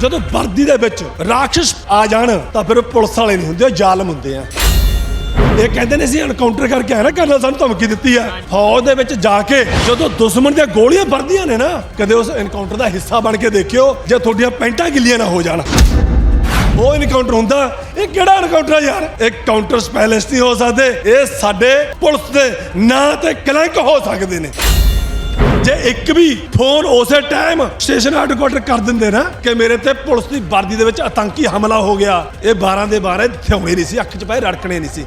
ਜਦੋਂ ਵਰਦੀ ਦੇ ਵਿੱਚ ਰਾਖਸ਼ ਆ ਜਾਣ, ਤਾਂ ਫਿਰ ਪੁਲਿਸ ਵਾਲੇ ਨਹੀਂ ਹੁੰਦੇ, ਉਹ ਜ਼ਾਲਮ ਹੁੰਦੇ ਆ। ਇਹ ਕਹਿੰਦੇ ਨੇ ਸੀ ਐਨਕਾਊਂਟਰ ਕਰਕੇ ਆਇਆ ਨਾ, ਕਰਨਲ ਸਾਨੂੰ ਧਮਕੀ ਦਿੱਤੀ ਆ। ਫੌਜ ਦੇ ਵਿੱਚ ਜਾ ਕੇ ਜਦੋਂ ਦੁਸ਼ਮਣ ਦੀਆਂ ਗੋਲੀਆਂ ਵਰਦੀਆਂ ਨੇ ਨਾ, ਕਦੇ ਉਸ ਐਨਕਾਊਂਟਰ ਦਾ ਹਿੱਸਾ ਬਣ ਕੇ ਦੇਖਿਓ, ਜੇ ਤੁਹਾਡੀਆਂ ਪੈਂਟਾਂ ਗਿੱਲੀਆਂ ਨਾ ਹੋ ਜਾਣ। ਉਹ ਇਨਕਾਊਂਟਰ ਹੁੰਦਾ, ਇਹ ਕਿਹੜਾ ਇਨਕਾਊਂਟਰ ਆ ਯਾਰ? ਇਹ ਕਾਊਂਟਰ ਸਪੈਸ਼ਲਿਸਟ ਨਹੀਂ ਹੋ ਸਕਦੇ, ਇਹ ਸਾਡੇ ਪੁਲਿਸ ਦੇ ਨਾਂ ਤੇ ਕਲੰਕ ਹੋ ਸਕਦੇ ਨੇ। ਜੇ ਇੱਕ ਵੀ ਫੋਨ ਉਸੇ ਟਾਈਮ ਸਟੇਸ਼ਨ ਹੈਡਕੁਆਟਰ ਕਰ ਦਿੰਦੇ ਨਾ, ਕਿ ਮੇਰੇ ਤੇ ਪੁਲਿਸ ਦੀ ਵਰਦੀ ਦੇ ਵਿੱਚ ਆਤੰਕੀ ਹਮਲਾ ਹੋ ਗਿਆ, ਇਹ 12 ਦੇ 12 ਥਿਉਣੇ ਨਹੀਂ ਸੀ, ਅੱਖ 'ਚ ਪਏ ਰੜਕਣੇ ਨਹੀਂ ਸੀ।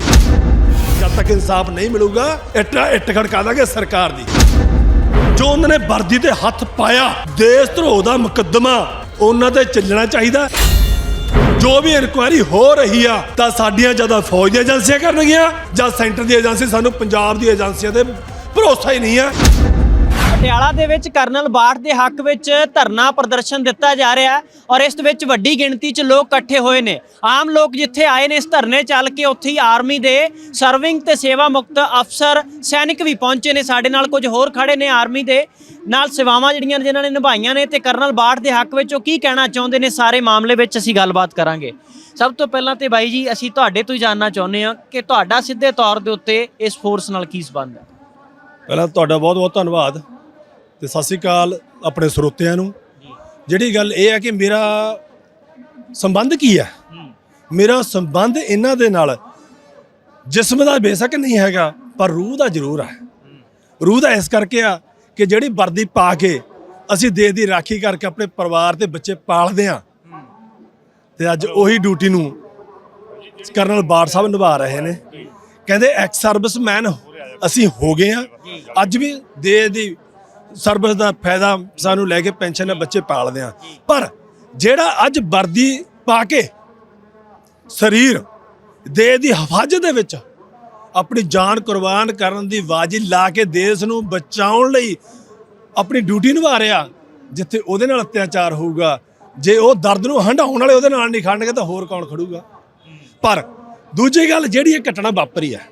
ਜਦ ਤੱਕ ਇਨਸਾਫ ਨਹੀਂ ਮਿਲੂਗਾ, ਇੱਟ ਇੱਟ ਖੜਕਾ ਦਾਂਗੇ ਸਰਕਾਰ ਦੀ। ਜੋ ਉਹਨਾਂ ਨੇ ਵਰਦੀ ਤੇ ਹੱਥ ਪਾਇਆ, ਦੇਸ਼ ਧਰੋਹ ਦਾ ਮੁਕੱਦਮਾ, ਉਹਨਾਂ ਤੇ ਚੱਲਣਾ ਚਾਹੀਦਾ। ਜੋ ਵੀ ਇਨਕੁਆਇਰੀ ਹੋ ਰਹੀ ਆ, ਤਾਂ ਸਾਡੀਆਂ ਜ਼ਿਆਦਾ ਫੌਜ ਦੀਆਂ ਏਜੰਸੀਆਂ ਕਰਨਗੀਆਂ, ਜਾਂ ਸੈਂਟਰ ਦੀ ਏਜੰਸੀ ਸਾਨੂੰ ਪੰਜਾਬ ਦੀ ਏਜੰਸੀਆਂ ਤੇ ਭਰੋਸਾ ਹੀ ਨਹੀਂ ਆ। ਪਟਿਆਲਾ ਦੇ ਵਿੱਚ ਕਰਨਲ ਬਾਠ ਦੇ ਹੱਕ ਵਿੱਚ ਧਰਨਾ ਪ੍ਰਦਰਸ਼ਨ ਦਿੱਤਾ ਜਾ ਰਿਹਾ ਹੈ ਔਰ ਇਸ ਵਿੱਚ ਵੱਡੀ ਗਿਣਤੀ 'ਚ ਲੋਕ ਇਕੱਠੇ ਹੋਏ ਨੇ। ਆਮ ਲੋਕ ਜਿੱਥੇ ਆਏ ਨੇ ਇਸ ਧਰਨੇ ਚੱਲ ਕੇ ਉੱਥੇ ਹੀ ਆਰਮੀ ਦੇ ਸਰਵਿੰਗ ਤੇ ਸੇਵਾ ਮੁਕਤ ਅਫਸਰ ਸੈਨਿਕ ਵੀ ਪਹੁੰਚੇ ਨੇ। ਸਾਡੇ ਨਾਲ ਕੁਝ ਹੋਰ ਖੜੇ ਨੇ ਆਰਮੀ ਦੇ ਨਾਲ ਸੇਵਾਵਾਂ ਜਿਹੜੀਆਂ ਜਿਨ੍ਹਾਂ ਨੇ ਨਿਭਾਈਆਂ ਨੇ ਤੇ ਕਰਨਲ ਬਾਠ ਦੇ ਹੱਕ ਵਿੱਚ ਉਹ ਕੀ ਕਹਿਣਾ ਚਾਹੁੰਦੇ ਨੇ ਸਾਰੇ ਮਾਮਲੇ ਵਿੱਚ ਅਸੀਂ ਗੱਲਬਾਤ ਕਰਾਂਗੇ। ਸਭ ਤੋਂ ਪਹਿਲਾਂ ਤੇ ਬਾਈ ਜੀ, ਅਸੀਂ ਤੁਹਾਡੇ ਤੋਂ ਹੀ ਜਾਣਨਾ ਚਾਹੁੰਦੇ ਹਾਂ ਕਿ ਤੁਹਾਡਾ ਸਿੱਧੇ ਤੌਰ ਦੇ ਉੱਤੇ ਇਸ ਫੋਰਸ ਨਾਲ ਕੀ ਸੰਬੰਧ ਹੈ? ਪਹਿਲਾਂ ਤੁਹਾਡਾ ਬਹੁਤ ਬਹੁਤ ਧੰਨਵਾਦ। ਤੇ ਸਤਿ ਸ੍ਰੀ ਅਕਾਲ ਆਪਣੇ ਸਰੋਤਿਆਂ ਨੂੰ। ਜਿਹੜੀ ਗੱਲ ਇਹ ਹੈ ਕਿ ਮੇਰਾ ਸੰਬੰਧ ਕੀ ਹੈ? ਮੇਰਾ ਸੰਬੰਧ ਇਹਨਾਂ ਦੇ ਨਾਲ ਜਿਸਮ ਦਾ ਬੇਸ਼ੱਕ ਨਹੀਂ ਹੈਗਾ, ਪਰ ਰੂਹ ਦਾ ਜ਼ਰੂਰ ਹੈ। ਰੂਹ ਦਾ ਇਸ ਕਰਕੇ ਆ ਕਿ ਜਿਹੜੀ ਵਰਦੀ ਪਾ ਕੇ ਅਸੀਂ ਦੇਸ਼ ਦੀ ਰਾਖੀ ਕਰਕੇ ਆਪਣੇ ਪਰਿਵਾਰ ਤੇ ਬੱਚੇ ਪਾਲਦੇ ਆ ਤੇ ਅੱਜ ਉਹੀ ਡਿਊਟੀ ਨੂੰ ਕਰਨਲ ਬਾੜ ਸਾਹਿਬ ਨਿਭਾ ਰਹੇ ਨੇ। ਕਹਿੰਦੇ ਐਕਸ ਸਰਵਿਸਮੈਨ ਅਸੀਂ ਹੋ ਗਏ ਆ ਅੱਜ ਵੀ ਦੇਸ਼ ਦੀ ਸਰਵਿਸ ਦਾ ਫਾਇਦਾ ਸਾਨੂੰ ਲੈ ਕੇ ਪੈਨਸ਼ਨ ਨਾਲ ਬੱਚੇ ਪਾਲਦੇ ਆ। ਪਰ ਜਿਹੜਾ ਅੱਜ ਵਰਦੀ ਪਾ ਕੇ ਸਰੀਰ ਦੇਸ਼ ਦੀ ਹਿਫਾਜ਼ਤ ਦੇ ਵਿੱਚ ਆਪਣੀ ਜਾਨ ਕੁਰਬਾਨ ਕਰਨ ਦੀ ਵਾਜ਼ੀ ਲਾ ਕੇ ਦੇਸ਼ ਨੂੰ ਬਚਾਉਣ ਲਈ ਆਪਣੀ ਡਿਊਟੀ ਨਿਭਾ ਰਿਹਾ, ਜਿੱਥੇ ਉਹਦੇ ਨਾਲ ਅਤਿਆਚਾਰ ਹੋਊਗਾ। ਜੇ ਉਹ ਦਰਦ ਨੂੰ ਹੰਢਾਉਣ ਵਾਲੇ ਉਹਦੇ ਨਾਲ ਨਹੀਂ ਖੜਨਗੇ ਤਾਂ ਹੋਰ ਕੌਣ ਖੜੂਗਾ? ਪਰ ਦੂਜੀ ਗੱਲ, ਜਿਹੜੀ ਇਹ ਘਟਨਾ ਵਾਪਰੀ ਹੈ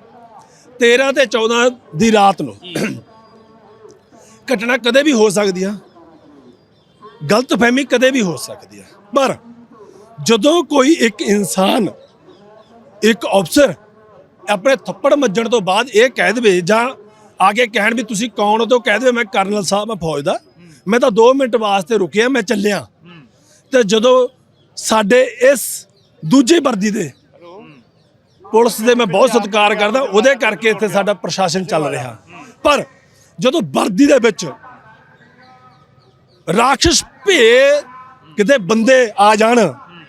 13 ਤੇ 14 ਦੀ ਰਾਤ ਨੂੰ ਘਟਨਾ ਕਦੇ ਵੀ ਹੋ ਸਕਦੀ ਆ। ਗਲਤਫਹਿਮੀ ਕਦੇ ਵੀ ਹੋ ਸਕਦੀ ਆ। ਪਰ ਜਦੋਂ ਕੋਈ ਇੱਕ ਇਨਸਾਨ, ਇੱਕ ਅਫਸਰ ਆਪਣੇ ਥੱਪੜ ਮੱਜਣ ਤੋਂ ਬਾਅਦ ਇਹ ਕਹਿ ਦੇਵੇ ਜਾਂ ਆ ਕੇ ਕਹਿਣ ਵੀ ਤੁਸੀਂ ਕੌਣ ਹੋ ਤਾਂ ਉਹ ਕਹਿ ਦੇਵੇ, ਮੈਂ ਕਰਨਲ ਸਾਹਿਬ ਮੈਂ ਫੌਜ ਦਾ। ਮੈਂ ਤਾਂ 2 ਮਿੰਟ ਵਾਸਤੇ ਰੁਕਿਆ, ਮੈਂ ਚੱਲਿਆ। ਤੇ ਜਦੋਂ ਸਾਡੇ ਇਸ ਦੂਜੇ ਵਰਦੀ ਦੇ ਪੁਲਿਸ ਦੇ ਮੈਂ ਬਹੁਤ ਸਤਿਕਾਰ ਕਰਦਾ, ਉਹਦੇ ਕਰਕੇ ਇੱਥੇ ਸਾਡਾ ਪ੍ਰਸ਼ਾਸਨ ਚੱਲ ਰਿਹਾ। ਪਰ ਜਦੋਂ ਵਰਦੀ ਦੇ ਵਿੱਚ ਰਾਖਸ਼ ਭੇ ਕਿਤੇ ਬੰਦੇ ਆ ਜਾਣ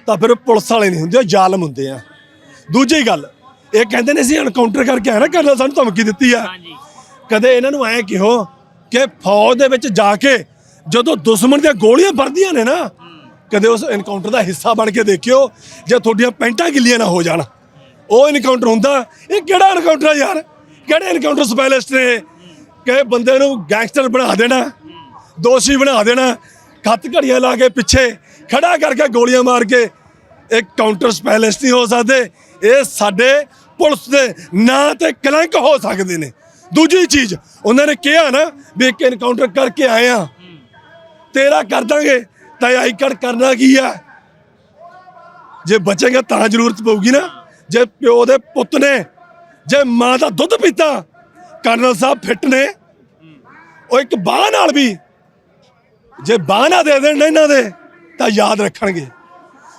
ਤਾਂ ਫਿਰ ਪੁਲਿਸ ਵਾਲੇ ਨਹੀਂ ਹੁੰਦੇ ਉਹ ਜ਼ਾਲਮ ਹੁੰਦੇ ਆ। ਦੂਜੀ ਗੱਲ ਇਹ ਕਹਿੰਦੇ ਨੇ ਸੀ ਐਨਕਾਊਂਟਰ ਕਰਕੇ ਆਇਆ ਨਾ ਕਰਨਲ ਸਾਨੂੰ ਧਮਕੀ ਦਿੱਤੀ ਆ। ਕਦੇ ਇਹਨਾਂ ਨੂੰ ਐ ਕਿਹੋ ਕਿ ਫੌਜ ਦੇ ਵਿੱਚ ਜਾ ਕੇ ਜਦੋਂ ਦੁਸ਼ਮਣ ਦੀਆਂ ਗੋਲੀਆਂ ਵਰਦੀਆਂ ਨੇ ਨਾ ਕਦੇ ਉਸ ਐਨਕਾਊਂਟਰ ਦਾ ਹਿੱਸਾ ਬਣ ਕੇ ਦੇਖਿਓ ਜੇ ਤੁਹਾਡੀਆਂ ਪੈਂਟਾਂ ਗਿੱਲੀਆਂ ਨਾ ਹੋ ਜਾਣ। ਉਹ ਐਨਕਾਊਂਟਰ ਹੁੰਦਾ ਇਹ ਕਿਹੜਾ ਐਨਕਾਊਂਟਰ ਆ ਯਾਰ? ਕਿਹੜੇ ਐਨਕਾਊਂਟਰ ਸਪੈਸ਼ਲਿਸਟ ਨੇ ਕਿ ਬੰਦੇ ਨੂੰ ਗੈਂਗਸਟਰ ਬਣਾ ਦੇਣਾ, ਦੋਸ਼ੀ ਬਣਾ ਦੇਣਾ, ਖੱਤ ਘੜੀਆਂ ਲਾ ਕੇ ਪਿੱਛੇ ਖੜਾ ਕਰਕੇ ਗੋਲੀਆਂ ਮਾਰ ਕੇ ਇਹ ਕਾਊਂਟਰ ਸਪੈਸ਼ਲਿਸਟ ਨਹੀਂ ਹੋ ਸਕਦੇ। ਇਹ ਸਾਡੇ ਪੁਲਿਸ ਦੇ ਨਾਂ ਤੇ ਕਲੰਕ ਹੋ ਸਕਦੇ ਨੇ। ਦੂਜੀ ਚੀਜ਼, ਉਹਨਾਂ ਨੇ ਕਿਹਾ ਨਾ ਵੀ ਇੱਕ ਇਨਕਾਊਂਟਰ ਕਰਕੇ ਆਏ ਆ ਤੇਰਾ ਕਰ ਦਾਂਗੇ, ਤਾਂ ਆਈ ਕਾਰਡ ਕਰਨਾ ਕੀ ਆ? ਜੇ ਬਚੇਗਾ ਤਾਂ ਜ਼ਰੂਰਤ ਪਊਗੀ ਨਾ। ਜੇ ਪਿਓ ਦੇ ਪੁੱਤ ਨੇ, ਜੇ ਮਾਂ ਦਾ ਦੁੱਧ ਪੀਤਾ ਕਰਨਲ ਸਾਹਿਬ ਫਿੱਟ ਨੇ। ਉਹ ਇੱਕ ਬਾਹ ਨਾਲ ਵੀ ਜੇ ਬਾਹ ਨਾ ਦੇ ਦੇਣ ਇਹਨਾਂ ਦੇ ਤਾਂ ਯਾਦ ਰੱਖਣਗੇ।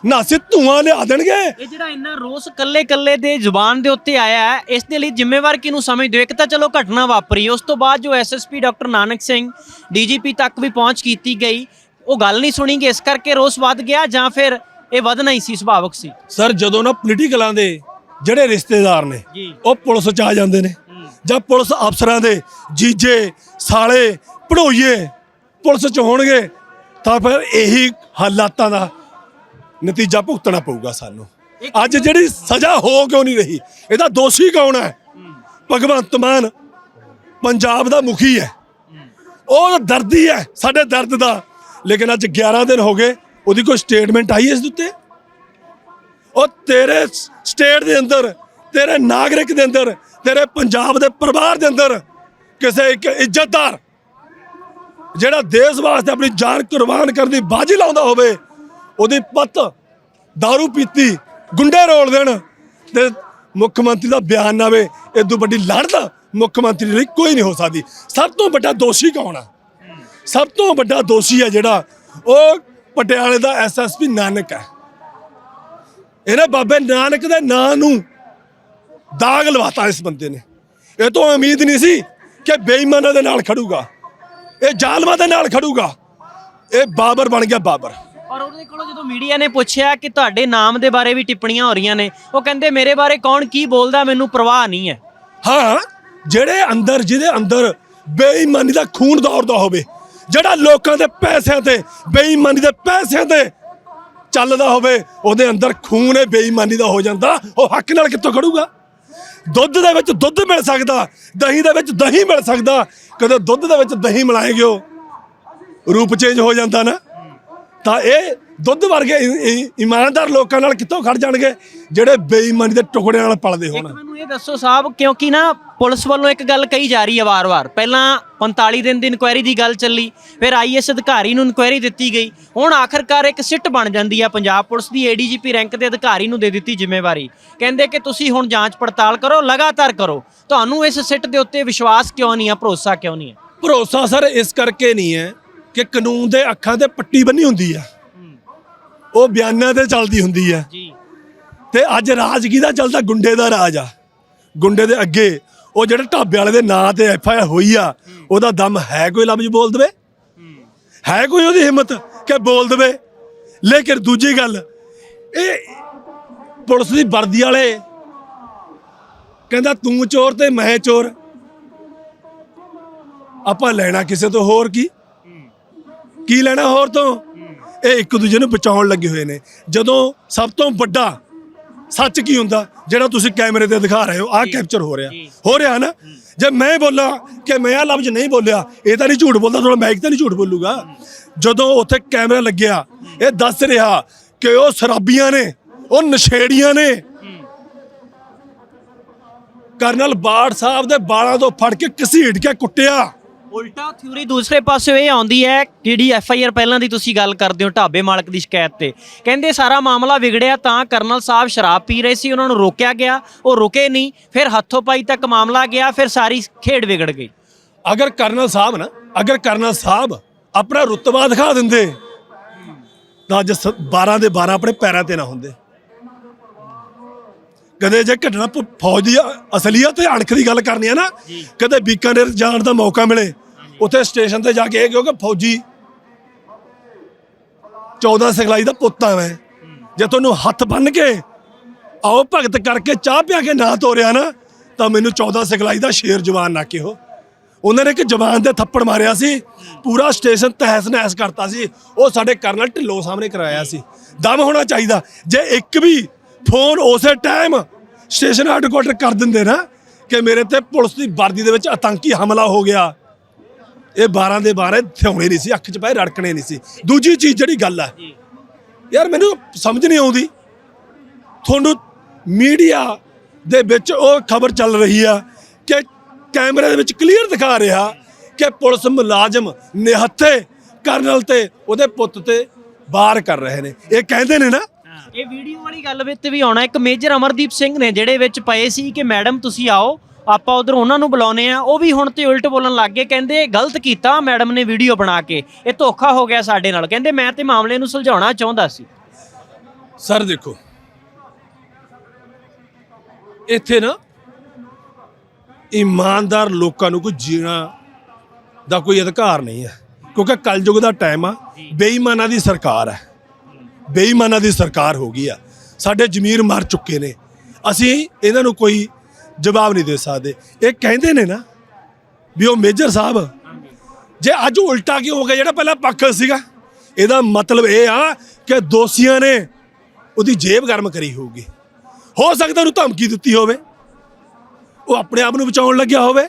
ਨਾ ਸਿ ਧੂਆਂ ਲਿਆ ਦੇਣਗੇ। ਇਹ ਜਿਹੜਾ ਇੰਨਾ ਰੋਸ ਕੱਲੇ ਕੱਲੇ ਦੇ ਜ਼ੁਬਾਨ ਦੇ ਉੱਤੇ ਆਇਆ ਹੈ ਇਸ ਦੇ ਲਈ ਜ਼ਿੰਮੇਵਾਰ ਕਿਹਨੂੰ ਸਮਝਦੇ ਹੋ? ਇੱਕ ਤਾਂ ਚਲੋ ਘਟਨਾ ਵਾਪਰੀ ਉਸ ਤੋਂ ਬਾਅਦ ਜੋ SSP doctor Nanak Singh DGP ਤੱਕ ਵੀ ਪਹੁੰਚ ਕੀਤੀ ਗਈ ਉਹ ਗੱਲ ਨਹੀਂ ਸੁਣੀ ਗਈ ਇਸ ਕਰਕੇ ਰੋਸ ਵੱਧ ਗਿਆ ਜਾਂ ਫਿਰ ਇਹ ਵਧਣਾ ਹੀ ਸੀ ਸੁਭਾਵਕ ਸੀ? ਸਰ ਜਦੋਂ ਨਾ ਪੋਲੀਟੀਕਲਾਂ ਦੇ ਜਿਹੜੇ ਰਿਸ਼ਤੇਦਾਰ ਨੇ। ਉਹ ਪੁਲਿਸ ਚ ਆ ਜਾਂਦੇ ਨੇ। ਜਾਂ ਪੁਲਿਸ ਅਫਸਰਾਂ ਦੇ ਜੀਜੇ ਸਾਲੇ ਪੜੋਈਏ ਪੁਲਿਸ ਚ ਹੋਣਗੇ ਤਾਂ ਫਿਰ ਇਹੀ ਹਾਲਾਤਾਂ ਦਾ ਨਤੀਜਾ ਭੁਗਤਣਾ ਪਊਗਾ ਸਾਨੂੰ। ਅੱਜ ਜਿਹੜੀ ਸਜ਼ਾ ਹੋ ਕਿਉਂ ਨਹੀਂ ਰਹੀ? ਇਹਦਾ ਦੋਸ਼ੀ ਕੌਣ ਹੈ? ਭਗਵੰਤ ਮਾਨ ਪੰਜਾਬ ਦਾ ਮੁਖੀ ਹੈ। ਉਹ ਦਰਦੀ ਹੈ ਸਾਡੇ ਦਰਦ ਦਾ। ਲੇਕਿਨ ਅੱਜ 11 ਦਿਨ ਹੋ ਗਏ ਉਹਦੀ ਕੋਈ ਸਟੇਟਮੈਂਟ ਆਈ ਇਸ ਉੱਤੇ? ਉਹ ਤੇਰੇ ਸਟੇਟ ਦੇ ਅੰਦਰ ਤੇਰੇ ਨਾਗਰਿਕ ਦੇ ਅੰਦਰ ਤੇਰੇ ਪੰਜਾਬ ਦੇ ਪਰਿਵਾਰ ਦੇ ਅੰਦਰ ਕਿਸੇ ਇੱਕ ਇੱਜ਼ਤਦਾਰ ਜਿਹੜਾ ਦੇਸ਼ ਵਾਸਤੇ ਆਪਣੀ ਜਾਨ ਕੁਰਬਾਨ ਕਰਨ ਦੀ ਬਾਜੀ ਲਾਉਂਦਾ ਹੋਵੇ, ਉਹਦੀ ਪੱਤ दारू ਪੀਤੀ, ਗੁੰਡੇ ਰੋਲ ਦੇਣ ਤੇ ਮੁੱਖ ਮੰਤਰੀ ਦਾ ਬਿਆਨ ਨਾ ਆਵੇ ਇਦੋਂ ਵੱਡੀ ਲੜਦਾ ਮੁੱਖ ਮੰਤਰੀ ਲਈ ਕੋਈ ਨਹੀਂ ਹੋ ਸਕਦੀ। ਸਭ ਤੋਂ ਵੱਡਾ ਦੋਸ਼ੀ ਕੌਣ ਆ? ਸਭ ਤੋਂ ਵੱਡਾ ਦੋਸ਼ੀ ਹੈ ਜਿਹੜਾ ਉਹ ਪਟਿਆਲੇ ਦਾ ਐਸਐਸਪੀ ਨਾਨਕ ਹੈ। ਇਹਨੇ ਬਾਬੇ ਨਾਨਕ ਦੇ ਨਾਂ ਨੂੰ ਦਾਗ ਲਵਾਤਾ ਇਸ ਬੰਦੇ ਨੇ। ਇਹ ਤੋਂ ਉਮੀਦ ਨਹੀਂ ਸੀ ਕਿ ਬੇਈਮਾਨਾਂ ਦੇ ਨਾਲ ਖੜੂਗਾ। ਇਹ ਜ਼ਾਲਮਾਂ ਦੇ ਨਾਲ ਖੜੂਗਾ। ਇਹ ਬਾਬਰ ਬਣ ਗਿਆ ਬਾਬਰ। ਔਰ ਉਹਦੇ ਕੋਲੋਂ ਜਦੋਂ ਮੀਡੀਆ ਨੇ ਪੁੱਛਿਆ ਕਿ ਤੁਹਾਡੇ ਨਾਮ ਦੇ ਬਾਰੇ ਵੀ ਟਿੱਪਣੀਆਂ ਹੋ ਰਹੀਆਂ ਨੇ ਉਹ ਕਹਿੰਦੇ ਮੇਰੇ ਬਾਰੇ ਕੌਣ ਕੀ ਬੋਲਦਾ ਮੈਨੂੰ ਪਰਵਾਹ ਨਹੀਂ ਹੈ। ਹਾਂ ਜਿਹੜੇ ਅੰਦਰ ਜਿਹਦੇ ਅੰਦਰ ਬੇਈਮਾਨੀ ਦਾ ਖੂਨ ਦੌੜਦਾ ਹੋਵੇ ਜਿਹੜਾ ਲੋਕਾਂ ਦੇ ਪੈਸਿਆਂ ਤੇ ਬੇਈਮਾਨੀ ਦੇ ਪੈਸਿਆਂ ਤੇ ਚੱਲਦਾ ਹੋਵੇ ਉਹਦੇ ਅੰਦਰ ਖੂਨ ਹੈ ਬੇਈਮਾਨੀ ਦਾ ਹੋ ਜਾਂਦਾ ਉਹ ਹੱਕ ਨਾਲ ਕਿੱਥੋਂ ਖੜੂਗਾ? ਦੁੱਧ ਦੇ ਵਿੱਚ ਦੁੱਧ ਮਿਲ ਸਕਦਾ, ਦਹੀਂ ਦੇ ਵਿੱਚ ਦਹੀਂ ਮਿਲ ਸਕਦਾ, ਕਦੇ ਦੁੱਧ ਦੇ ਵਿੱਚ ਦਹੀਂ ਮਿਲਾਏਗੇ ਉਹ ਰੂਪ ਚੇਂਜ ਹੋ ਜਾਂਦਾ ਨਾ। ਤਾਂ ਇਹ ਦੁੱਧ ਵਰਗੇ ਇਮਾਨਦਾਰ ਲੋਕਾਂ ਨਾਲ ਕਿੱਥੋਂ ਖੜ ਜਾਣਗੇ, ਜਿਹੜੇ ਬੇਈਮਾਨੀ ਦੇ ਟੁਕੜਿਆਂ ਨਾਲ ਪਲਦੇ ਹੋਣ। ਮੈਨੂੰ ਇਹ ਦੱਸੋ ਸਾਹਿਬ, ਕਿਉਂਕਿ ਨਾ ਪੁਲਿਸ ਵੱਲੋਂ ਇੱਕ ਗੱਲ ਕਹੀ ਜਾ ਰਹੀ ਹੈ ਵਾਰ-ਵਾਰ। ਪਹਿਲਾਂ 45 ਦਿਨ ਦੀ ਇਨਕੁਆਇਰੀ ਦੀ ਗੱਲ ਚੱਲੀ ਫਿਰ ਆਈਐਸ ਅਧਿਕਾਰੀ ਨੂੰ ਇਨਕੁਆਇਰੀ ਦਿੱਤੀ ਗਈ। ਹੁਣ ਆਖਰਕਾਰ ਇੱਕ ਸਿੱਟ ਬਣ ਜਾਂਦੀ ਹੈ ਪੰਜਾਬ ਪੁਲਿਸ ਦੀ ਏਡੀਜੀਪੀ ਰੈਂਕ ਦੇ ਅਧਿਕਾਰੀ ਨੂੰ ਦੇ ਦਿੱਤੀ ਜ਼ਿੰਮੇਵਾਰੀ। ਕਹਿੰਦੇ ਕਿ ਤੁਸੀਂ ਹੁਣ ਜਾਂਚ ਪੜਤਾਲ ਕਰੋ ਲਗਾਤਾਰ ਕਰੋ। ਤੁਹਾਨੂੰ ਇਸ ਸਿੱਟ ਦੇ ਉੱਤੇ ਵਿਸ਼ਵਾਸ ਕਿਉਂ ਨਹੀਂ ਹੈ ਭਰੋਸਾ ਕਿਉਂ ਨਹੀਂ ਹੈ? ਭਰੋਸਾ ਸਰ ਇਸ ਕਰਕੇ ਨਹੀਂ ਹੈ ਕਿ ਕਾਨੂੰਨ ਦੇ ਅੱਖਾਂ ਤੇ ਪੱਟੀ ਬੰਨੀ ਹੁੰਦੀ ਆ ਉਹ ਬਿਆਨਾਂ ਤੇ ਚੱਲਦੀ ਹੁੰਦੀ ਆ ਜੀ। ਤੇ ਅੱਜ ਰਾਜ ਕਿਹਦਾ ਚੱਲਦਾ ਗੁੰਡੇ ਦਾ ਰਾਜ ਆ। ਗੁੰਡੇ ਦੇ ਅੱਗੇ ਉਹ ਜਿਹੜੇ ਢਾਬੇ ਵਾਲੇ ਦੇ ਨਾਂ ਤੇ ਐਫ ਆਈ ਆਰ ਹੋਈ ਆ, ਉਹਦਾ ਦਮ ਹੈ ਕੋਈ ਲਫ਼ਜ਼ ਬੋਲ ਦਵੇ? ਹੈ ਕੋਈ ਉਹਦੀ ਹਿੰਮਤ ਕਿ ਬੋਲ ਦਵੇ? ਲੇਕਿਨ ਦੂਜੀ ਗੱਲ, ਇਹ ਪੁਲਿਸ ਦੀ ਵਰਦੀ ਵਾਲੇ ਕਹਿੰਦਾ ਤੂੰ ਚੋਰ ਤੇ ਮੈਂ ਚੋਰ। ਆਪਾਂ ਲੈਣਾ ਕਿਸੇ ਤੋਂ ਹੋਰ ਕੀ? ਕੀ ਲੈਣਾ ਹੋਰ ਤੋਂ? ਇਹ ਇੱਕ ਦੂਜੇ ਨੂੰ ਬਚਾਉਣ ਲੱਗੇ ਹੋਏ ਨੇ। ਜਦੋਂ ਸਭ ਤੋਂ ਵੱਡਾ ਸੱਚ ਕੀ ਹੁੰਦਾ? ਜਿਹੜਾ ਤੁਸੀਂ ਕੈਮਰੇ ਤੇ ਦਿਖਾ ਰਹੇ ਹੋ ਆਹ ਕੈਪਚਰ ਹੋ ਰਿਹਾ। ਹੋ ਰਿਹਾ ਨਾ? ਜੇ ਮੈਂ ਬੋਲਾਂ ਕਿ ਮੈਂ ਆ ਲਫ਼ਜ਼ ਨਹੀਂ ਬੋਲਿਆ ਇਹ ਤਾਂ ਨਹੀਂ ਝੂਠ ਬੋਲਦਾ ਥੋੜਾ ਮਾਈਕ ਤਾਂ ਨਹੀਂ ਝੂਠ ਬੋਲੂਗਾ। ਜਦੋਂ ਉੱਥੇ ਕੈਮਰਾ ਲੱਗਿਆ ਇਹ ਦੱਸ ਰਿਹਾ ਕਿ ਉਹ ਸ਼ਰਾਬੀਆਂ ਨੇ ਉਹ ਨਸ਼ੇੜੀਆਂ ਨੇ। ਕਰਨਲ ਬਾੜ ਸਾਹਿਬ ਦੇ ਬਾਲਾਂ ਤੋਂ ਫੜ ਕੇ ਘਸੀਟ ਕੇ ਕੁੱਟਿਆ। ਉਲਟਾ ਥਿਊਰੀ ਦੂਸਰੇ ਪਾਸੇ ਇਹ ਆਉਂਦੀ ਹੈ ਜਿਹੜੀ ਐਫ ਆਈ ਆਰ ਪਹਿਲਾਂ ਦੀ ਤੁਸੀਂ ਗੱਲ ਕਰਦੇ ਹੋ ਢਾਬੇ ਮਾਲਕ ਦੀ ਸ਼ਿਕਾਇਤ ਤੇ। ਕਹਿੰਦੇ ਸਾਰਾ ਮਾਮਲਾ ਵਿਗੜਿਆ ਤਾਂ ਕਰਨਲ ਸਾਹਿਬ ਸ਼ਰਾਬ ਪੀ ਰਹੇ ਸੀ, ਉਹਨਾਂ ਨੂੰ ਰੋਕਿਆ ਗਿਆ, ਉਹ ਰੁਕੇ ਨਹੀਂ, ਫਿਰ ਹੱਥੋਂ ਪਾਈ ਤੱਕ ਮਾਮਲਾ ਗਿਆ, ਫਿਰ ਸਾਰੀ ਖੇਡ ਵਿਗੜ ਗਈ। ਅਗਰ ਕਰਨਲ ਸਾਹਿਬ ਨਾ, ਅਗਰ ਕਰਨਲ ਸਾਹਿਬ ਆਪਣਾ ਰੁਤਬਾ ਦਿਖਾ ਦਿੰਦੇ, ਤਾਂ ਅੱਜ ਸ- 12 ਦੇ 12 ਆਪਣੇ ਪੈਰਾਂ ਤੇ ਨਾ ਹੁੰਦੇ। ਕਦੇ ਜੇ ਘਟਨਾ ਪ- ਫੌਜ ਦੀ ਅ- ਅਸਲੀਅਤ ਤੇ ਅਣਖ ਦੀ ਗੱਲ ਕਰਨੀ ਹੈ ਨਾ ਕਦੇ ਬੀਕਾਨੇਰ ਜਾਣ ਦਾ ਮੌਕਾ ਮਿਲੇ ਉੱਥੇ ਸਟੇਸ਼ਨ ਤੇ ਜਾ ਕੇ ਇਹ ਕਿਉਂਕਿ ਫੌਜੀ 14 ਸਿਖਲਾਈ ਦਾ ਪੁੱਤ ਆ ਮੈਂ ਜੇ ਤੁਹਾਨੂੰ ਹੱਥ ਬੰਨ ਕੇ ਆਓ ਭਗਤ ਕਰਕੇ ਚਾਹ ਪਿਆ ਕੇ ਨਾ ਤੋਰਿਆ ਨਾ ਤਾਂ ਮੈਨੂੰ 14 ਸਿਖਲਾਈ ਦਾ ਸ਼ੇਰ ਜਵਾਨ ਨਾ ਕਿਹੋ। ਉਹਨਾਂ ਨੇ ਇੱਕ ਜਵਾਨ ਦੇ ਥੱਪੜ ਮਾਰਿਆ ਸੀ ਪੂਰਾ ਸਟੇਸ਼ਨ ਤਹਿਸ ਨਹਿਸ ਕਰਤਾ ਸੀ ਉਹ ਸਾਡੇ ਕਰਨਲ ਢਿੱਲੋਂ ਸਾਹਮਣੇ ਕਰਾਇਆ ਸੀ। ਦਮ ਹੋਣਾ ਚਾਹੀਦਾ ਜੇ ਇੱਕ ਵੀ ਫੋਨ ਉਸੇ ਟਾਈਮ ਸਟੇਸ਼ਨ ਹੈਡਕੁਆਟਰ ਕਰ ਦਿੰਦੇ ਨਾ ਕਿ ਮੇਰੇ ਤੇ ਪੁਲਿਸ ਦੀ ਵਰਦੀ ਦੇ ਵਿੱਚ ਆਤੰਕੀ ਹਮਲਾ ਹੋ ਗਿਆ। ਇਹ 12 ਦੇ 12 ਥਿਉਣੇ ਨਹੀਂ ਸੀ, ਅੱਖ 'ਚ ਪਏ ਰੜਕਣੇ ਨਹੀਂ ਸੀ। ਦੂਜੀ ਚੀਜ਼ ਜਿਹੜੀ ਗੱਲ ਹੈ ਯਾਰ ਮੈਨੂੰ ਸਮਝ ਨਹੀਂ ਆਉਂਦੀ। ਤੁਹਾਨੂੰ ਮੀਡੀਆ ਦੇ ਵਿੱਚ ਉਹ ਖਬਰ ਚੱਲ ਰਹੀ ਆ ਕਿ ਕੈਮਰੇ ਦੇ ਵਿੱਚ ਕਲੀਅਰ ਦਿਖਾ ਰਿਹਾ ਕਿ ਪੁਲਿਸ ਮੁਲਾਜ਼ਮ ਨਿਹੱਥੇ ਕਰਨਲ ਤੇ ਉਹਦੇ ਪੁੱਤ ਤੇ ਵਾਰ ਕਰ ਰਹੇ ਨੇ। ਇਹ ਕਹਿੰਦੇ ਨੇ ਨਾ ਇਹ ਵੀਡੀਓ ਵਾਲੀ ਗੱਲ ਵਿੱਚ ਵੀ ਆਉਣਾ ਇੱਕ ਮੇਜਰ ਅਮਰਦੀਪ ਸਿੰਘ ਨੇ ਜਿਹੜੇ ਵਿੱਚ ਪਏ ਸੀ ਕਿ ਮੈਡਮ ਤੁਸੀਂ ਆਓ ਆਪਾਂ ਉਧਰ ਉਹਨਾਂ ਨੂੰ ਬੁਲਾਉਨੇ ਆ ਉਹ ਵੀ ਹੁਣ ਤੇ ਉਲਟ ਬੋਲਣ ਲੱਗ ਗਏ ਕਹਿੰਦੇ ਗਲਤ ਕੀਤਾ ਮੈਡਮ ਨੇ ਵੀਡੀਓ ਬਣਾ ਕੇ। ਇਹ ਧੋਖਾ ਹੋ ਗਿਆ ਸਾਡੇ ਨਾਲ। ਕਹਿੰਦੇ ਮੈਂ ਤੇ ਮਾਮਲੇ ਨੂੰ ਸੁਲਝਾਉਣਾ ਚਾਹੁੰਦਾ ਸੀ। ਸਰ ਦੇਖੋ ਇੱਥੇ ਨਾ ਇਮਾਨਦਾਰ ਲੋਕਾਂ ਨੂੰ ਕੋਈ ਜੀਣਾ ਦਾ ਕੋਈ ਅਧਿਕਾਰ ਨਹੀਂ ਹੈ। ਕਿਉਂਕਿ ਕਲਯੁਗ ਦਾ ਟਾਈਮ ਆ ਬੇਈਮਾਨਾਂ ਦੀ ਸਰਕਾਰ ਹੈ। ਬੇਈਮਾਨਾਂ ਦੀ ਸਰਕਾਰ ਹੋ ਗਈ ਆ। ਸਾਡੇ ਜ਼ਮੀਰ ਮਰ ਚੁੱਕੇ ਨੇ। ਅਸੀਂ ਇਹਨਾਂ ਨੂੰ ਕੋਈ ਜਵਾਬ ਨਹੀਂ ਦੇ ਸਕਦੇ। ਇਹ ਕਹਿੰਦੇ ਨੇ ਨਾ ਵੀ ਉਹ ਮੇਜਰ ਸਾਹਿਬ, ਜੇ ਅੱਜ ਉਲਟਾ ਕਿਉਂ ਹੋ ਗਿਆ? ਜਿਹੜਾ ਪਹਿਲਾਂ ਪੱਖ ਸੀਗਾ, ਇਹਦਾ ਮਤਲਬ ਇਹ ਆ ਕਿ ਦੋਸ਼ੀਆਂ ਨੇ ਉਹਦੀ ਜੇਬ ਗਰਮ ਕਰੀ ਹੋਊਗੀ। ਹੋ ਸਕਦਾ ਉਹਨੂੰ ਧਮਕੀ ਦਿੱਤੀ ਹੋਵੇ। ਉਹ ਆਪਣੇ ਆਪ ਨੂੰ ਬਚਾਉਣ ਲੱਗਿਆ ਹੋਵੇ।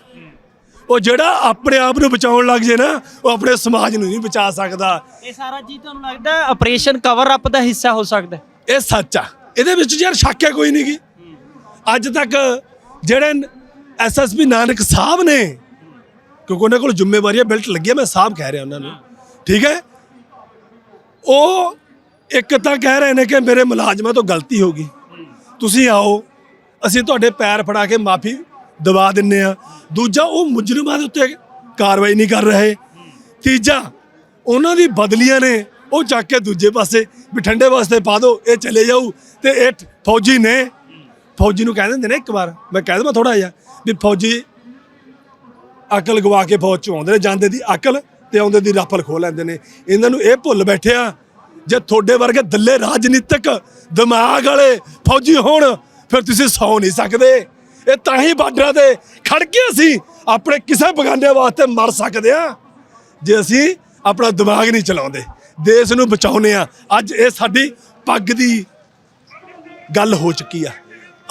ਉਹ ਜਿਹੜਾ ਆਪਣੇ ਆਪ ਨੂੰ ਬਚਾਉਣ ਲੱਗ ਜੇ ਨਾ ਉਹ ਆਪਣੇ ਸਮਾਜ ਨੂੰ ਨਹੀਂ ਬਚਾ ਸਕਦਾ। ਇਹ ਸਾਰਾ ਜੀ ਤੁਹਾਨੂੰ ਲੱਗਦਾ ਆਪਰੇਸ਼ਨ ਕਵਰ ਅਪ ਦਾ ਹਿੱਸਾ ਹੋ ਸਕਦਾ? ਇਹ ਸੱਚ ਆ। ਇਹਦੇ ਵਿੱਚ ਯਾਰ ਸ਼ੱਕ ਹੈ ਕੋਈ ਨਹੀਂ ਗੀ ਅੱਜ ਤੱਕ ਜਿਹੜੇ ਐਸਐਸਪੀ ਨਾਨਕ ਸਾਹਿਬ ਨੇ ਕਿਉਂਕਿ ਉਹਨਾਂ ਕੋਲ ਜ਼ਿੰਮੇਵਾਰੀਆਂ ਬਿਲਟ ਲੱਗੀ ਆ ਮੈਂ ਸਾਹਿਬ ਕਹਿ ਰਿਹਾ ਉਹਨਾਂ ਨੂੰ। ਠੀਕ ਹੈ? ਉਹ ਇੱਕ ਤਾਂ ਕਹਿ ਰਹੇ ਨੇ ਕਿ ਮੇਰੇ ਮੁਲਾਜ਼ਮਾਂ ਤੋਂ ਗਲਤੀ ਹੋ ਗਈ। ਤੁਸੀਂ ਆਓ ਅਸੀਂ ਤੁਹਾਡੇ ਪੈਰ ਫੜਾ ਕੇ ਮਾਫੀ ਦਵਾ ਦਿੰਨੇ ਆ। ਦੂਜਾ, ਉਹ ਮੁਜਰਮਾਂ ਦੇ ਉੱਤੇ ਕਾਰਵਾਈ ਨਹੀਂ ਕਰ ਰਹੇ। ਤੀਜਾ, ਉਹਨਾਂ ਦੀ ਬਦਲੀਆਂ ਨੇ, ਉਹ ਚੱਕ ਕੇ ਦੂਜੇ ਪਾਸੇ, ਵੀ ਠੰਡੇ ਵਾਸਤੇ ਪਾ ਦਿਓ ਇਹ ਚਲੇ ਜਾਊ ਤੇ ਇਹ ਫੌਜੀ ਨੇ। ਫੌਜੀ ਨੂੰ ਕਹਿ ਦਿੰਦੇ ਨੇ ਇੱਕ ਵਾਰ, ਮੈਂ ਕਹਿ ਦਵਾਂ ਥੋੜਾ ਜਿਹਾ, ਵੀ ਫੌਜੀ ਅਕਲ ਗਵਾ ਕੇ ਫੌਜ ਚ ਆਉਂਦੇ ਨੇ, ਜਾਂਦੇ ਦੀ ਅਕਲ ਤੇ ਆਉਂਦੇ ਦੀ ਰਾਫਲ ਖੋ ਲੈਂਦੇ ਨੇ। ਇਹਨਾਂ ਨੂੰ ਇਹ ਭੁੱਲ ਬੈਠਿਆ ਜੇ ਤੁਹਾਡੇ ਵਰਗੇ ਦੱਲੇ ਰਾਜਨੀਤਿਕ ਦਿਮਾਗ ਵਾਲੇ ਫੌਜੀ ਹੋਣ, ਫਿਰ ਤੁਸੀਂ ਸੌ ਨਹੀਂ ਸਕਦੇ। ਇਹ ਤਾਂ ਹੀ ਬਾਰਡਰਾਂ ਤੇ ਖੜ ਕੇ ਅਸੀਂ ਆਪਣੇ ਕਿਸੇ ਬਗਾਨੇ ਵਾਸਤੇ ਮਰ ਸਕਦੇ ਆ ਜੇ ਅਸੀਂ ਆਪਣਾ ਦਿਮਾਗ ਨਹੀਂ ਚਲਾਉਂਦੇ, ਦੇਸ਼ ਨੂੰ ਬਚਾਉਨੇ ਆ ਅੱਜ ਇਹ ਸਾਡੀ ਪੱਗ ਦੀ ਗੱਲ ਹੋ ਚੁੱਕੀ ਆ।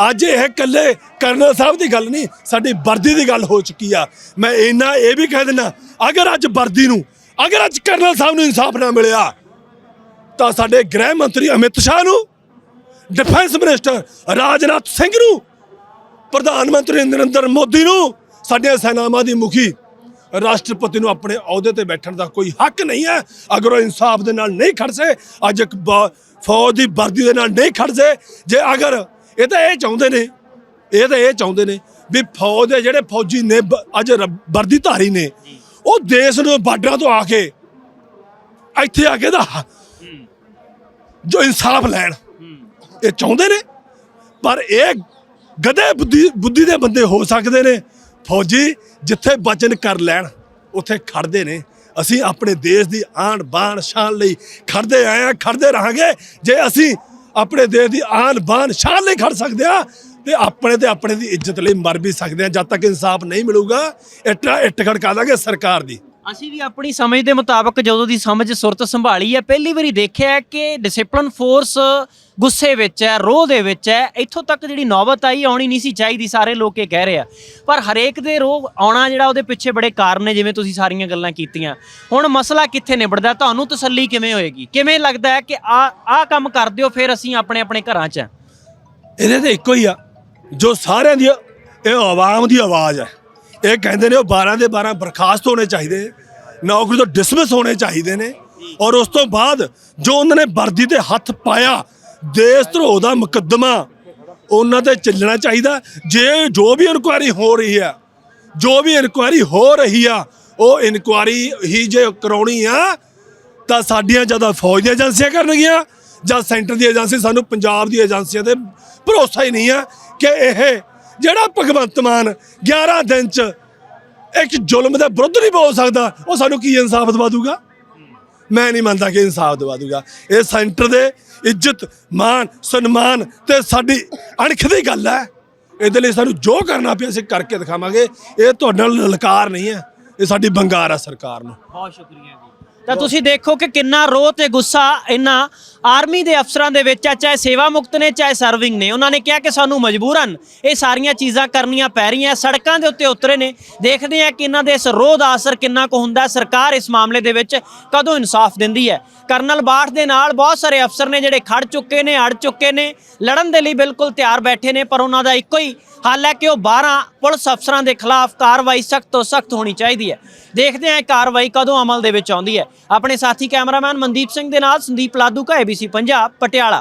ਅੱਜ ਇਹ ਇਕੱਲੇ ਕਰਨਲ ਸਾਹਿਬ ਦੀ ਗੱਲ ਨਹੀਂ, ਸਾਡੀ ਵਰਦੀ ਦੀ ਗੱਲ ਹੋ ਚੁੱਕੀ ਆ। ਮੈਂ ਇੰਨਾ ਇਹ ਵੀ ਕਹਿ ਦਿੰਦਾ, ਅਗਰ ਅੱਜ ਵਰਦੀ ਨੂੰ, ਅਗਰ ਅੱਜ ਕਰਨਲ ਸਾਹਿਬ ਨੂੰ ਇਨਸਾਫ ਨਾ ਮਿਲਿਆ, ਤਾਂ ਸਾਡੇ ਗ੍ਰਹਿ ਮੰਤਰੀ ਅਮਿਤ ਸ਼ਾਹ ਨੂੰ ਡਿਫੈਂਸ ਮਿਨਿਸਟਰ ਰਾਜਨਾਥ ਸਿੰਘ ਨੂੰ ਪ੍ਰਧਾਨ ਮੰਤਰੀ ਨਰਿੰਦਰ ਮੋਦੀ ਨੂੰ, ਸਾਡੀਆਂ ਸੈਨਾਵਾਂ ਦੀ ਮੁਖੀ, ਰਾਸ਼ਟਰਪਤੀ ਨੂੰ ਆਪਣੇ ਅਹੁਦੇ ਤੇ ਬੈਠਣ ਦਾ ਕੋਈ ਹੱਕ ਨਹੀਂ ਹੈ। ਅਗਰ ਉਹ ਇਨਸਾਫ ਦੇ ਨਾਲ ਨਹੀਂ ਖੜਸੇ ਅੱਜ ਇੱਕ ਫੌਜ ਦੀ ਵਰਦੀ ਦੇ ਨਾਲ ਨਹੀਂ ਖੜਸੇ ਜੇ ਅਗਰ, ਇਹ ਤਾਂ ਇਹ ਚਾਹੁੰਦੇ ਨੇ, ਇਹ ਤਾਂ ਇਹ ਚਾਹੁੰਦੇ ਨੇ ਵੀ ਫੌਜ ਦੇ ਜਿਹੜੇ ਫੌਜੀ ਨੇ, ਬ- ਅੱਜ ਰ- ਵਰਦੀ ਧਾਰੀ ਨੇ, ਉਹ ਦੇਸ਼ ਨੂੰ ਬਾਰਡਰਾਂ ਤੋਂ ਆ ਕੇ, ਇੱਥੇ ਆ ਕੇ ਦਾ ਜੋ ਇਨਸਾਫ ਲੈਣ, ਇਹ ਚਾਹੁੰਦੇ ਨੇ। ਪਰ ਇਹ ਗਧੇ ਬੁੱਧੀ ਬੁੱਧੀ ਦੇ ਬੰਦੇ ਹੋ ਸਕਦੇ ਨੇ। ਫੌਜੀ ਜਿੱਥੇ ਵਚਨ ਕਰ ਲੈਣ, ਉੱਥੇ ਖੜਦੇ ਨੇ। ਅਸੀਂ ਆਪਣੇ ਦੇਸ਼ ਦੀ ਆਣ ਬਾਣ ਸ਼ਾਨ ਲਈ ਖੜਦੇ ਆਏ ਆ ਖੜਦੇ ਰਹਾਂਗੇ। ਜੇ ਅਸੀਂ ਆਪਣੇ ਦੇਸ਼ ਦੀ ਆਣ ਬਾਣ ਸ਼ਾਨ ਲਈ ਖੜ ਸਕਦੇ ਆ ਤੇ ਆਪਣੇ ਤੇ ਆਪਣੇ ਦੀ ਇੱਜ਼ਤ ਲਈ ਮਰ ਵੀ ਸਕਦੇ ਆ ਜਦ ਤੱਕ ਇਨਸਾਫ ਨਹੀਂ ਮਿਲੂਗਾ, ਇੱਟ ਇੱਟ ਖੜਕਾ ਦਾਂਗੇ ਸਰਕਾਰ ਦੀ। ਅਸੀਂ ਵੀ ਆਪਣੀ ਸਮਝ ਦੇ ਮੁਤਾਬਕ ਜਦੋਂ ਦੀ ਸਮਝ ਸੁਰਤ ਸੰਭਾਲੀ ਹੈ, ਪਹਿਲੀ ਵਾਰੀ ਦੇਖਿਆ ਹੈ ਕਿ ਡਿਸਪਲਿਨ ਫੋਰਸ ਗੁੱਸੇ ਵਿੱਚ ਹੈ, ਰੋਹ ਦੇ ਵਿੱਚ ਹੈ। ਇੱਥੋਂ ਤੱਕ ਜਿਹੜੀ ਨੌਬਤ ਆਈ, ਆਉਣੀ ਨਹੀਂ ਸੀ ਚਾਹੀਦੀ, ਸਾਰੇ ਲੋਕ ਇਹ ਕਹਿ ਰਹੇ ਆ। ਪਰ ਹਰੇਕ ਦੇ ਰੋਹ ਆਉਣਾ ਜਿਹੜਾ ਉਹਦੇ ਪਿੱਛੇ ਬੜੇ ਕਾਰਨ ਨੇ, ਜਿਵੇਂ ਤੁਸੀਂ ਸਾਰੀਆਂ ਗੱਲਾਂ ਕੀਤੀਆਂ। ਹੁਣ ਮਸਲਾ ਕਿੱਥੇ ਨਿਬੜਦਾ? ਤੁਹਾਨੂੰ ਤਸੱਲੀ ਕਿਵੇਂ ਹੋਏਗੀ? ਕਿਵੇਂ ਲੱਗਦਾ ਹੈ ਕਿ ਆ ਆ ਕੰਮ ਕਰ ਦਿਓ, ਫਿਰ ਅਸੀਂ ਆਪਣੇ ਆਪਣੇ ਘਰਾਂ 'ਚ ਹਾਂ? ਇਹਦੇ ਤੇ ਇੱਕੋ ਹੀ ਆ। ਜੋ ਸਾਰਿਆਂ ਦੀ, ਇਹ ਆਵਾਮ ਦੀ ਆਵਾਜ਼ ਹੈ। ਇਹ ਕਹਿੰਦੇ ਨੇ ਉਹ 12 ਦੇ 12 ਬਰਖਾਸਤ ਹੋਣੇ ਚਾਹੀਦੇ, ਨੌਕਰੀ ਤੋਂ ਡਿਸਮਿਸ ਹੋਣੇ ਚਾਹੀਦੇ ਨੇ। ਔਰ ਉਸ ਤੋਂ ਬਾਅਦ ਜੋ ਉਹਨਾਂ ਨੇ ਵਰਦੀ ਤੇ ਹੱਥ ਪਾਇਆ, ਦੇਸ਼ ਧਰੋਹ ਦਾ ਮੁਕੱਦਮਾ, ਉਹਨਾਂ ਤੇ ਚੱਲਣਾ ਚਾਹੀਦਾ। ਜੇ ਜੋ ਵੀ ਇਨਕੁਆਇਰੀ ਹੋ ਰਹੀ ਆ ਜੋ ਵੀ ਇਨਕੁਆਇਰੀ ਹੋ ਰਹੀ ਆ, ਉਹ ਇਨਕੁਆਇਰੀ ਹੀ ਜੇ ਕਰਾਉਣੀ ਆ, ਤਾਂ ਸਾਡੀਆਂ ਜ਼ਿਆਦਾ ਫੌਜ ਦੀਆਂ ਏਜੰਸੀਆਂ ਕਰਨਗੀਆਂ, ਜਾਂ ਸੈਂਟਰ ਦੀ ਏਜੰਸੀ ਸਾਨੂੰ ਪੰਜਾਬ ਦੀ ਏਜੰਸੀਆਂ ਤੇ ਭਰੋਸਾ ਹੀ ਨਹੀਂ ਆ ਕਿ ਇਹ ਜਿਹੜਾ ਭਗਵੰਤ ਮਾਨ 11 ਦਿਨ ਚ ਇੱਕ ਜ਼ੁਲਮ ਦੇ ਵਿਰੁੱਧ ਨਹੀਂ ਬੋਲ ਸਕਦਾ, ਉਹ ਸਾਨੂੰ ਕੀ ਇਨਸਾਫ ਦਵਾ ਦੂਗਾ? ਮੈਂ ਨਹੀਂ ਮੰਨਦਾ ਕਿ ਇਨਸਾਫ ਦਵਾ ਦੂਗਾ। ਇਹ ਸੈਂਟਰ ਦੇ ਇੱਜ਼ਤ ਮਾਨ ਸਨਮਾਨ ਤੇ ਸਾਡੀ ਅਣਖ ਦੀ ਗੱਲ ਹੈ। ਇਹਦੇ ਲਈ ਸਾਨੂੰ ਜੋ ਕਰਨਾ ਪਿਆ ਅਸੀਂ ਕਰਕੇ ਦਿਖਾਵਾਂਗੇ। ਇਹ ਤੁਹਾਡੇ ਨਾਲ ਲਲਕਾਰ ਨਹੀਂ ਹੈ। ਇਹ ਸਾਡੀ ਬੰਗਾਰ ਹੈ ਸਰਕਾਰ ਨੂੰ। ਬਹੁਤ ਸ਼ੁਕਰੀਆ ਜੀ। ਤਾਂ ਤੁਸੀਂ ਦੇਖੋ ਕਿ ਕਿੰਨਾ ਰੋਹ ਤੇ ਗੁੱਸਾ ਇਹਨਾਂ ਆਰਮੀ ਦੇ ਅਫਸਰਾਂ ਦੇ ਵਿੱਚ ਆ ਚਾਹੇ ਸੇਵਾ ਮੁਕਤ ਨੇ ਚਾਹੇ ਸਰਵਿੰਗ ਨੇ। ਉਹਨਾਂ ਨੇ ਕਿਹਾ ਕਿ ਸਾਨੂੰ ਮਜਬੂਰਨ ਇਹ ਸਾਰੀਆਂ ਚੀਜ਼ਾਂ ਕਰਨੀਆਂ ਪੈ ਰਹੀਆਂ ਸੜਕਾਂ ਦੇ ਉੱਤੇ ਉਤਰੇ ਨੇ। ਦੇਖਦੇ ਆ ਕਿ ਇਹਨਾਂ ਦੇ ਇਸ ਰੋਹ ਦਾ ਅਸਰ ਕਿੰਨਾ ਕੁ ਹੁੰਦਾ। ਸਰਕਾਰ ਇਸ ਮਾਮਲੇ ਦੇ ਵਿੱਚ ਕਦੋਂ ਇਨਸਾਫ ਦਿੰਦੀ ਹੈ? ਕਰਨਲ ਬਾਠ ਦੇ ਨਾਲ ਬਹੁਤ ਸਾਰੇ ਅਫਸਰ ਨੇ ਜਿਹੜੇ ਖੜ ਚੁੱਕੇ ਨੇ ਅੜ ਚੁੱਕੇ ਨੇ। ਲੜਨ ਦੇ ਲਈ ਬਿਲਕੁਲ ਤਿਆਰ ਬੈਠੇ ਨੇ ਪਰ ਉਹਨਾਂ ਦਾ ਇੱਕੋ ਹੀ ਹੱਲ ਹੈ ਕਿ ਉਹ 12 ਪੁਲਿਸ ਅਫਸਰਾਂ ਦੇ ਖਿਲਾਫ ਕਾਰਵਾਈ ਸਖਤ ਤੋਂ ਸਖਤ ਹੋਣੀ ਚਾਹੀਦੀ ਹੈ। ਦੇਖਦੇ ਹਾਂ ਇਹ ਕਾਰਵਾਈ ਕਦੋਂ ਅਮਲ ਦੇ ਵਿੱਚ ਆਉਂਦੀ ਹੈ। ਆਪਣੇ ਸਾਥੀ ਕੈਮਰਾਮੈਨ ਮਨਦੀਪ ਸਿੰਘ ਦੇ ਨਾਲ ਸੰਦੀਪ ਲਾਦੂ ਕਾ ABC ਪੰਜਾਬ, ਪਟਿਆਲਾ।